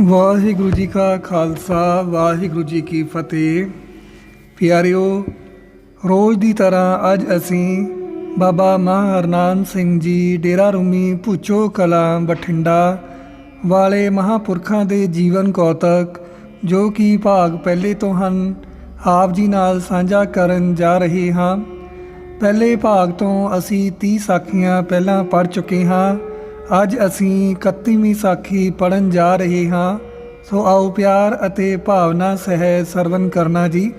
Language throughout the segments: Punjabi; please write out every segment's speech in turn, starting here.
ਵਾਹਿਗੁਰੂ ਜੀ ਕਾ ਖਾਲਸਾ, ਵਾਹਿਗੁਰੂ ਜੀ ਕੀ ਫਤਿਹ। ਪਿਆਰਿਓ, ਰੋਜ਼ ਦੀ ਤਰ੍ਹਾਂ ਅੱਜ ਅਸੀਂ ਬਾਬਾ ਮਹਾਰਨਾਮ ਸਿੰਘ ਜੀ ਡੇਰਾ ਰੂਮੀ ਭੁੱਚੋ ਕਲਾਂ ਬਠਿੰਡਾ ਵਾਲੇ ਮਹਾਪੁਰਖਾਂ ਦੇ ਜੀਵਨ ਕੌਤਕ, ਜੋ ਕਿ ਭਾਗ ਪਹਿਲੇ ਤੋਂ ਹਨ, ਆਪ ਜੀ ਨਾਲ ਸਾਂਝਾ ਕਰਨ ਜਾ ਰਹੇ ਹਾਂ। ਪਹਿਲੇ ਭਾਗ ਤੋਂ ਅਸੀਂ 30 ਸਾਖੀਆਂ ਪਹਿਲਾਂ ਪੜ੍ਹ ਚੁੱਕੇ ਹਾਂ। ਅੱਜ ਅਸੀਂ 31ਵੀਂ ਸਾਖੀ ਪੜਨ ਜਾ ਰਹੇ ਹਾਂ। ਸੋ ਆਓ ਪਿਆਰ ਅਤੇ ਭਾਵਨਾ ਸਹਿ ਸਰਵਨ ਕਰਨਾ ਜੀ।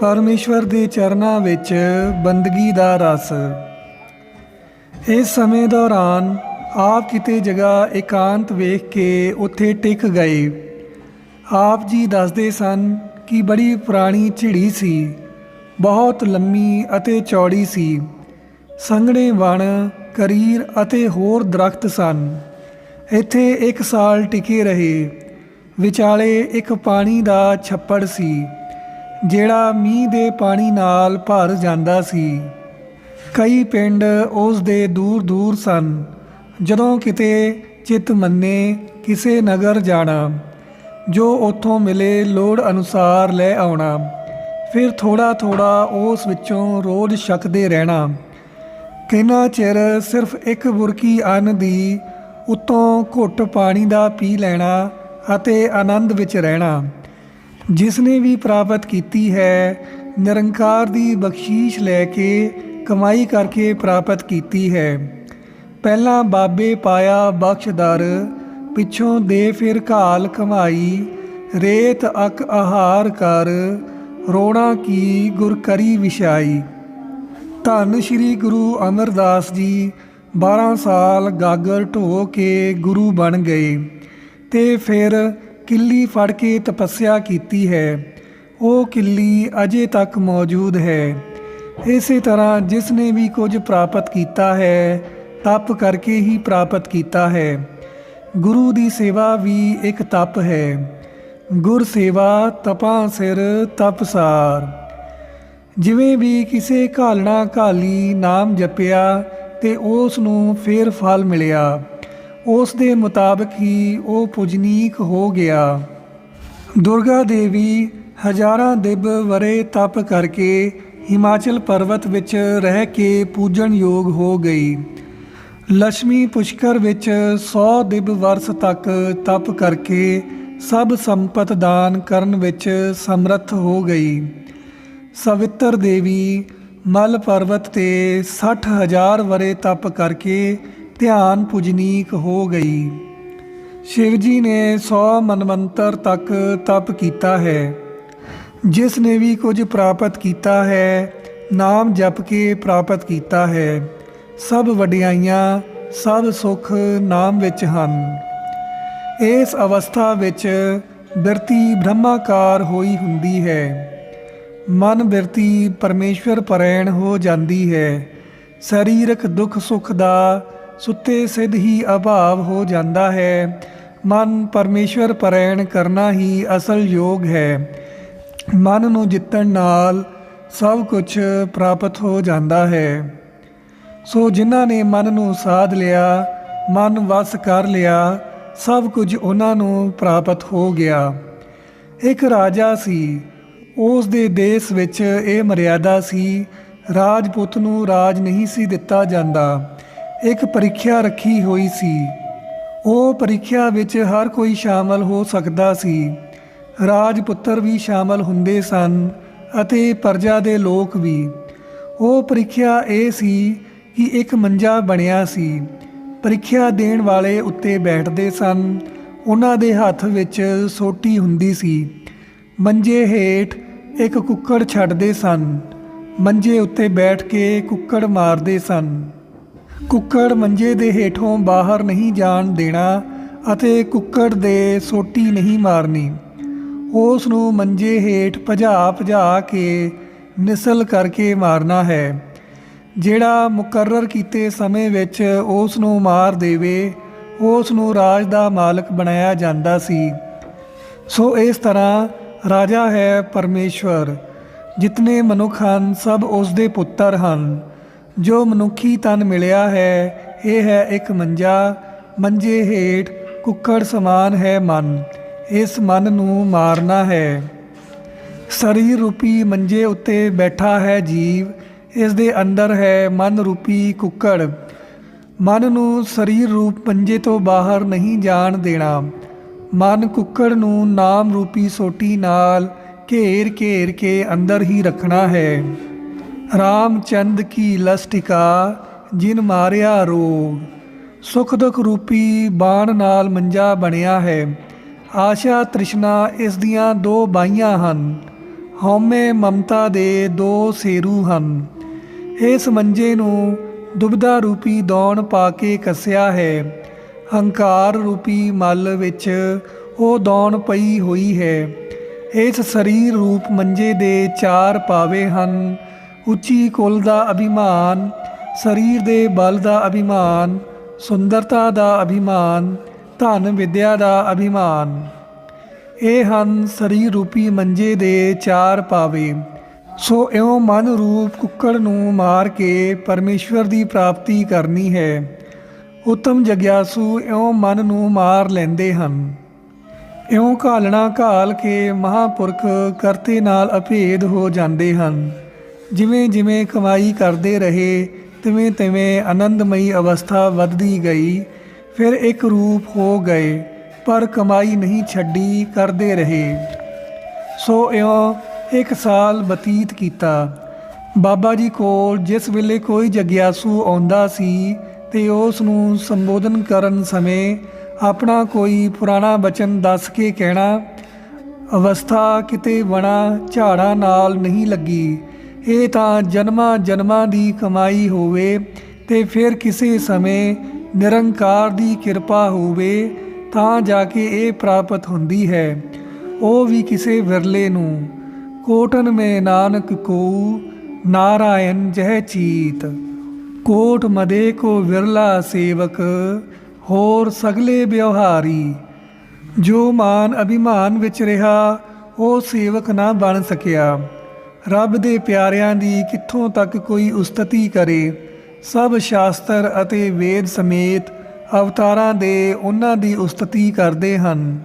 ਪਰਮੇਸ਼ਵਰ ਦੇ ਚਰਨਾਂ ਵਿੱਚ ਬੰਦਗੀ ਦਾ ਰਸ। ਇਸ ਸਮੇਂ ਦੌਰਾਨ ਆਪ ਕਿਤੇ ਜਗ੍ਹਾ ਇਕਾਂਤ ਵੇਖ ਕੇ ਉੱਥੇ ਟਿਕ ਗਏ। ਆਪ ਜੀ ਦੱਸਦੇ ਸਨ ਕਿ ਬੜੀ ਪੁਰਾਣੀ ਝਿੜੀ ਸੀ। ਬਹੁਤ ਲੰਮੀ ਅਤੇ ਚੌੜੀ ਸੀ। ਸੰਘਣੇ ਵਣ ਕਰੀਰ ਅਤੇ ਹੋਰ ਦਰਖਤ ਸਨ। ਇੱਥੇ ਇੱਕ ਸਾਲ ਟਿਕੇ ਰਹੇ। ਵਿਚਾਲੇ ਇੱਕ ਪਾਣੀ ਦਾ ਛੱਪੜ ਸੀ, ਜਿਹੜਾ ਮੀਂਹ ਦੇ ਪਾਣੀ ਨਾਲ ਭਰ ਜਾਂਦਾ ਸੀ। ਕਈ ਪਿੰਡ ਉਸ ਦੇ ਦੂਰ ਦੂਰ ਸਨ। ਜਦੋਂ ਕਿਤੇ ਚਿਤ ਮੰਨੇ ਕਿਸੇ ਨਗਰ ਜਾਣਾ, ਜੋ ਉੱਥੋਂ ਮਿਲੇ ਲੋੜ ਅਨੁਸਾਰ ਲੈ ਆਉਣਾ, ਫਿਰ ਥੋੜਾ ਥੋੜਾ ਉਸ ਵਿੱਚੋਂ ਰੋਜ਼ ਛਕਦੇ ਰਹਿਣਾ। ਕਿੰਨਾ ਚਿਰ ਸਿਰਫ ਇੱਕ ਬੁਰਕੀ ਅੰਨ ਦੀ ਉਤੋਂ ਘੁੱਟ ਪਾਣੀ ਦਾ ਪੀ ਲੈਣਾ ਅਤੇ ਆਨੰਦ ਵਿੱਚ ਰਹਿਣਾ ਜਿਸ ਨੇ ਵੀ ਪ੍ਰਾਪਤ ਕੀਤੀ ਹੈ, ਨਿਰੰਕਾਰ ਦੀ ਬਖਸ਼ੀਸ਼ ਲੈ ਕੇ ਕਮਾਈ ਕਰਕੇ ਪ੍ਰਾਪਤ ਕੀਤੀ ਹੈ। ਪਹਿਲਾਂ ਬਾਬੇ ਪਾਇਆ ਬਖਸ਼ਦਰ ਪਿੱਛੋਂ ਦੇ ਫਿਰ ਘਾਲ ਕਮਾਈ ਰੇਤ ਅਕ ਆਹਾਰ ਕਰ, ਰੋਣਾ ਕੀ ਗੁਰ ਕਰੀ ਵਿਛਾਈ। ਧੰਨ ਸ਼੍ਰੀ ਗੁਰੂ ਅਮਰਦਾਸ ਜੀ 12 ਸਾਲ ਗਾਗਰ ਢੋ ਕੇ ਗੁਰੂ ਬਣ ਗਏ ਤੇ ਫਿਰ ਕਿੱਲੀ ਫੜ ਕੇ ਤਪੱਸਿਆ ਕੀਤੀ ਹੈ। ਉਹ ਕਿੱਲੀ ਅਜੇ ਤੱਕ ਮੌਜੂਦ ਹੈ। ਇਸੇ ਤਰ੍ਹਾਂ ਜਿਸ ਨੇ ਵੀ ਕੁਝ ਪ੍ਰਾਪਤ ਕੀਤਾ ਹੈ, ਤਪ ਕਰਕੇ ਹੀ ਪ੍ਰਾਪਤ ਕੀਤਾ ਹੈ। ਗੁਰੂ ਦੀ ਸੇਵਾ ਵੀ ਇੱਕ ਤਪ ਹੈ। ਗੁਰ ਸੇਵਾ ਤਪਾਂ ਸਿਰ ਤਪਸਾਰ ਜਿਵੇਂ ਵੀ ਕਿਸੇ ਘਾਲਣਾ ਘਾਲੀ ਨਾਮ ਜਪਿਆ ਤੇ ਉਸ ਨੂੰ ਫੇਰ ਫਲ ਮਿਲਿਆ। ਉਸ ਦੇ ਮੁਤਾਬਕ ਹੀ ਉਹ ਪੁਜਨੀਕ ਹੋ ਗਿਆ। ਦੁਰਗਾ ਦੇਵੀ ਹਜ਼ਾਰਾਂ ਦਿਬ ਵਰੇ ਤਪ ਕਰਕੇ ਹਿਮਾਚਲ ਪਰਬਤ ਵਿੱਚ ਰਹਿ ਕੇ ਪੂਜਣ ਯੋਗ ਹੋ ਗਈ। ਲక్ష్ਮੀ ਪੁਸ਼ਕਰ ਵਿੱਚ 100 ਦਿਬ ਵਰਸ ਤੱਕ ਤਪ ਕਰਕੇ ਸਭ ਸੰਪਤ ਦਾਨ ਕਰਨ ਵਿੱਚ ਸਮਰੱਥ ਹੋ ਗਈ। ਸਵਿੱਤਰ ਦੇਵੀ ਮਲ ਪਰਬਤ ਤੇ 60000 ਵਰੇ ਤਪ ਕਰਕੇ ਧਿਆਨ ਪੁਜਨੀਕ ਹੋ ਗਈ। ਸ਼ਿਵ ਜੀ ਨੇ 100 ਮਨਵੰਤਰ ਤੱਕ ਤਪ ਕੀਤਾ ਹੈ। ਜਿਸ ਨੇ ਵੀ ਕੁਝ ਪ੍ਰਾਪਤ ਕੀਤਾ ਹੈ, ਨਾਮ ਜਪ ਕੇ ਪ੍ਰਾਪਤ ਕੀਤਾ ਹੈ। ਸਭ ਵਡਿਆਈਆਂ, ਸਭ ਸੁਖ ਨਾਮ ਵਿੱਚ ਹਨ। ਇਸ ਅਵਸਥਾ ਵਿੱਚ ਬਿਰਤੀ ਬ੍ਰਹਮਾਕਾਰ ਹੋਈ ਹੁੰਦੀ ਹੈ। ਮਨ ਬਿਰਤੀ ਪਰਮੇਸ਼ਵਰ ਪਰੈਣ ਹੋ ਜਾਂਦੀ ਹੈ। ਸਰੀਰਕ ਦੁੱਖ ਸੁੱਖ ਦਾ ਸੁੱਤੇ ਸਿੱਧ ਹੀ ਅਭਾਵ ਹੋ ਜਾਂਦਾ ਹੈ। ਮਨ ਪਰਮੇਸ਼ਵਰ ਪਰੈਣ ਕਰਨਾ ਹੀ ਅਸਲ ਯੋਗ ਹੈ। ਮਨ ਨੂੰ ਜਿੱਤਣ ਨਾਲ ਸਭ ਕੁਝ ਪ੍ਰਾਪਤ ਹੋ ਜਾਂਦਾ ਹੈ। ਸੋ ਜਿਨ੍ਹਾਂ ਨੇ ਮਨ ਨੂੰ ਸਾਧ ਲਿਆ, ਮਨ ਵਸ ਕਰ ਲਿਆ, ਸਭ ਕੁਝ ਉਹਨਾਂ ਨੂੰ ਪ੍ਰਾਪਤ ਹੋ ਗਿਆ। ਇੱਕ ਰਾਜਾ ਸੀ। ਉਸ ਦੇ ਦੇਸ਼ ਵਿੱਚ ਇਹ ਮਰਿਆਦਾ ਸੀ, ਰਾਜਪੁੱਤ ਨੂੰ ਰਾਜ ਨਹੀਂ ਸੀ ਦਿੱਤਾ ਜਾਂਦਾ। ਇੱਕ ਪ੍ਰੀਖਿਆ ਰੱਖੀ ਹੋਈ ਸੀ। ਉਹ ਪ੍ਰੀਖਿਆ ਵਿੱਚ ਹਰ ਕੋਈ ਸ਼ਾਮਲ ਹੋ ਸਕਦਾ ਸੀ। ਰਾਜਪੁੱਤਰ ਵੀ ਸ਼ਾਮਲ ਹੁੰਦੇ ਸਨ ਅਤੇ ਪਰਜਾ ਦੇ ਲੋਕ ਵੀ। ਉਹ ਪ੍ਰੀਖਿਆ ਇਹ ਸੀ ਕਿ ਇੱਕ ਮੰਜਾ ਬਣਿਆ ਸੀ। ਪ੍ਰੀਖਿਆ ਦੇਣ ਵਾਲੇ ਉੱਤੇ ਬੈਠਦੇ ਸਨ। ਉਹਨਾਂ ਦੇ ਹੱਥ ਵਿੱਚ ਸੋਟੀ ਹੁੰਦੀ ਸੀ। ਮੰਜੇ ਹੇਠ ਇੱਕ ਕੁੱਕੜ ਛੱਡਦੇ ਸਨ। ਮੰਜੇ ਉੱਤੇ ਬੈਠ ਕੇ ਕੁੱਕੜ ਮਾਰਦੇ ਸਨ। ਕੁੱਕੜ ਮੰਜੇ ਦੇ ਹੇਠੋਂ ਬਾਹਰ ਨਹੀਂ ਜਾਣ ਦੇਣਾ ਅਤੇ ਕੁੱਕੜ ਦੇ ਸੋਟੀ ਨਹੀਂ ਮਾਰਨੀ। ਉਸ ਨੂੰ ਮੰਜੇ ਹੇਠ ਭਜਾ ਭਜਾ ਕੇ ਨਿਸਲ ਕਰਕੇ ਮਾਰਨਾ ਹੈ। ਜਿਹੜਾ ਮੁਕਰਰ ਕੀਤੇ ਸਮੇਂ ਵਿੱਚ ਉਸ ਨੂੰ ਮਾਰ ਦੇਵੇ, ਉਸ ਨੂੰ ਰਾਜ ਦਾ ਮਾਲਕ ਬਣਾਇਆ ਜਾਂਦਾ ਸੀ। ਸੋ ਇਸ ਤਰ੍ਹਾਂ ਰਾਜਾ ਹੈ ਪਰਮੇਸ਼ਵਰ। ਜਿਤਨੇ ਮਨੁੱਖ ਹਨ, ਸਭ ਉਸ ਦੇ ਪੁੱਤਰ ਹਨ। ਜੋ ਮਨੁੱਖੀ ਤਨ ਮਿਲਿਆ ਹੈ, ਇਹ ਹੈ ਇੱਕ ਮੰਜਾ। ਮੰਜੇ ਹੇਠ ਕੁੱਕੜ ਸਮਾਨ ਹੈ ਮਨ। ਇਸ ਮਨ ਨੂੰ ਮਾਰਨਾ ਹੈ। ਸਰੀਰ ਰੂਪੀ ਮੰਜੇ ਉੱਤੇ ਬੈਠਾ ਹੈ ਜੀਵ। ਇਸ ਦੇ ਅੰਦਰ ਹੈ ਮਨ ਰੂਪੀ ਕੁੱਕੜ। ਮਨ ਨੂੰ ਸਰੀਰ ਰੂਪ ਮੰਜੇ ਤੋਂ ਬਾਹਰ ਨਹੀਂ ਜਾਣ ਦੇਣਾ। ਮਨ ਕੁੱਕੜ ਨੂੰ ਨਾਮ ਰੂਪੀ ਸੋਟੀ ਨਾਲ ਘੇਰ ਘੇਰ ਕੇ ਅੰਦਰ ਹੀ ਰੱਖਣਾ ਹੈ। ਰਾਮਚੰਦ ਕੀ ਲਸਟਿਕਾ, ਜਿਨ ਮਾਰਿਆ ਰੋਗ। ਸੁਖ ਦੁਖ ਰੂਪੀ ਬਾਣ ਨਾਲ ਮੰਜਾ ਬਣਿਆ ਹੈ। ਆਸ਼ਾ ਤ੍ਰਿਸ਼ਨਾ ਇਸ ਦੀਆਂ ਦੋ ਬਾਈਆਂ ਹਨ। ਹਉਮੈ ਮਮਤਾ ਦੇ ਦੋ ਸੇਰੂ ਹਨ। ਇਸ ਮੰਜੇ ਨੂੰ ਦੁਬਦਾ ਰੂਪੀ ਦੌਣ ਪਾ ਕੇ ਕੱਸਿਆ ਹੈ। ਹੰਕਾਰ ਰੂਪੀ ਮਲ ਵਿੱਚ ਉਹ ਦੌਣ ਪਈ ਹੋਈ ਹੈ। ਇਸ ਸਰੀਰ ਰੂਪ ਮੰਜੇ ਦੇ ਚਾਰ ਪਾਵੇ ਹਨ। ਉੱਚੀ ਕੁਲ ਦਾ ਅਭਿਮਾਨ, ਸਰੀਰ ਦੇ ਬਲ ਦਾ ਅਭਿਮਾਨ, ਸੁੰਦਰਤਾ ਦਾ ਅਭਿਮਾਨ, ਧਨ ਵਿਦਿਆ ਦਾ ਅਭਿਮਾਨ। ਇਹ ਹਨ ਸਰੀਰ ਰੂਪੀ ਮੰਜੇ ਦੇ ਚਾਰ ਪਾਵੇ। ਸੋ ਇਉਂ ਮਨ ਰੂਪ ਕੁੱਕੜ ਨੂੰ ਮਾਰ ਕੇ ਪਰਮੇਸ਼ਵਰ ਦੀ ਪ੍ਰਾਪਤੀ ਕਰਨੀ ਹੈ। ਉਤਮ ਜਗਿਆਸੂ ਇਉਂ ਮਨ ਨੂੰ ਮਾਰ ਲੈਂਦੇ ਹਨ। ਇਉਂ ਘਾਲਣਾ ਘਾਲ ਕੇ ਮਹਾਪੁਰਖ ਕਰਤੇ ਨਾਲ ਅਭੇਦ ਹੋ ਜਾਂਦੇ ਹਨ। ਜਿਵੇਂ ਜਿਵੇਂ ਕਮਾਈ ਕਰਦੇ ਰਹੇ, ਤਿਵੇਂ ਤਿਵੇਂ ਆਨੰਦਮਈ ਅਵਸਥਾ ਵੱਧਦੀ ਗਈ, ਫਿਰ ਇੱਕ ਰੂਪ ਹੋ ਗਏ, ਪਰ ਕਮਾਈ ਨਹੀਂ ਛੱਡੀ ਕਰਦੇ ਰਹੇ। ਸੋ ਇਉਂ ਇੱਕ ਸਾਲ ਬਤੀਤ ਕੀਤਾ। ਬਾਬਾ ਜੀ ਕੋਲ ਜਿਸ ਵੇਲੇ ਕੋਈ ਜਗਿਆਸੂ ਆਉਂਦਾ ਸੀ ਤੇ ਉਸ ਨੂੰ ਸੰਬੋਧਨ ਕਰਨ ਸਮੇਂ ਆਪਣਾ ਕੋਈ ਪੁਰਾਣਾ ਬਚਨ ਦੱਸ ਕੇ ਕਹਿਣਾ, ਅਵਸਥਾ ਕਿਤੇ ਬਣਾ ਝਾੜਾਂ ਨਾਲ ਨਹੀਂ ਲੱਗੀ। ਇਹ ਤਾਂ ਜਨਮਾਂ ਜਨਮਾਂ ਦੀ ਕਮਾਈ ਹੋਵੇ ਤੇ ਫਿਰ ਕਿਸੇ ਸਮੇਂ ਨਿਰੰਕਾਰ ਦੀ ਕਿਰਪਾ ਹੋਵੇ ਤਾਂ ਜਾ ਕੇ ਇਹ ਪ੍ਰਾਪਤ ਹੁੰਦੀ ਹੈ। ਉਹ ਵੀ ਕਿਸੇ ਵਿਰਲੇ ਨੂੰ, ਕੋਟਨ ਮੇ ਨਾਨਕ ਕੋ, ਨਾਰਾਇਣ ਜਹ ਚੀਤ। ਕੋਟ ਮਦੇ ਕੋ ਵਿਰਲਾ ਸੇਵਕ, ਹੋਰ ਸਗਲੇ ਵਿਵਹਾਰੀ। ਜੋ ਮਾਨ ਅਭਿਮਾਨ ਵਿੱਚ ਰਿਹਾ, ਉਹ ਸੇਵਕ ਨਾ ਬਣ ਸਕਿਆ। ਰੱਬ ਦੇ ਪਿਆਰਿਆਂ ਦੀ ਕਿੱਥੋਂ ਤੱਕ ਕੋਈ ਉਸਤਤੀ ਕਰੇ? ਸਭ ਸ਼ਾਸਤਰ ਅਤੇ ਵੇਦ ਸਮੇਤ ਅਵਤਾਰਾਂ ਦੇ ਉਹਨਾਂ ਦੀ ਉਸਤਤੀ ਕਰਦੇ ਹਨ।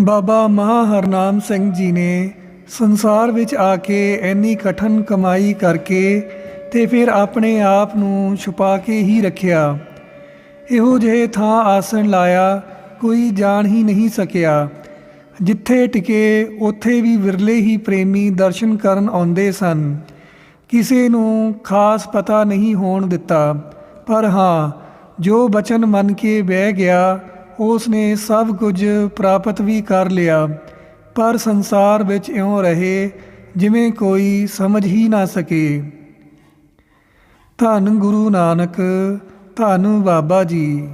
ਬਾਬਾ ਮਹਾਹਰਨਾਮ ਸਿੰਘ ਜੀ ਨੇ ਸੰਸਾਰ ਵਿੱਚ ਆ ਕੇ ਇੰਨੀ ਕਠਨ ਕਮਾਈ ਕਰਕੇ ਤੇ ਫਿਰ ਆਪਣੇ ਆਪ ਨੂੰ ਛੁਪਾ ਕੇ ਹੀ ਰੱਖਿਆ। ਇਹੋ ਜਿਹੇ ਥਾਂ ਆਸਣ ਲਾਇਆ ਕੋਈ ਜਾਣ ਹੀ ਨਹੀਂ ਸਕਿਆ। ਜਿੱਥੇ ਟਿਕੇ, ਉੱਥੇ ਵੀ ਵਿਰਲੇ ਹੀ ਪ੍ਰੇਮੀ ਦਰਸ਼ਨ ਕਰਨ ਆਉਂਦੇ ਸਨ। ਕਿਸੇ ਨੂੰ ਖਾਸ ਪਤਾ ਨਹੀਂ ਹੋਣ ਦਿੱਤਾ। ਪਰ ਹਾਂ, ਜੋ ਬਚਨ ਮੰਨ ਕੇ ਬਹਿ ਗਿਆ ਉਸ ਨੇ ਸਭ ਕੁਝ ਪ੍ਰਾਪਤ ਵੀ ਕਰ ਲਿਆ। ਪਰ ਸੰਸਾਰ ਵਿੱਚ ਇਉਂ ਰਹੇ, ਜਿਵੇਂ ਕੋਈ ਸਮਝ ਹੀ ਨਾ ਸਕੇ। ਧੰਨ ਗੁਰੂ ਨਾਨਕ ਧੰਨ ਬਾਬਾ ਜੀ।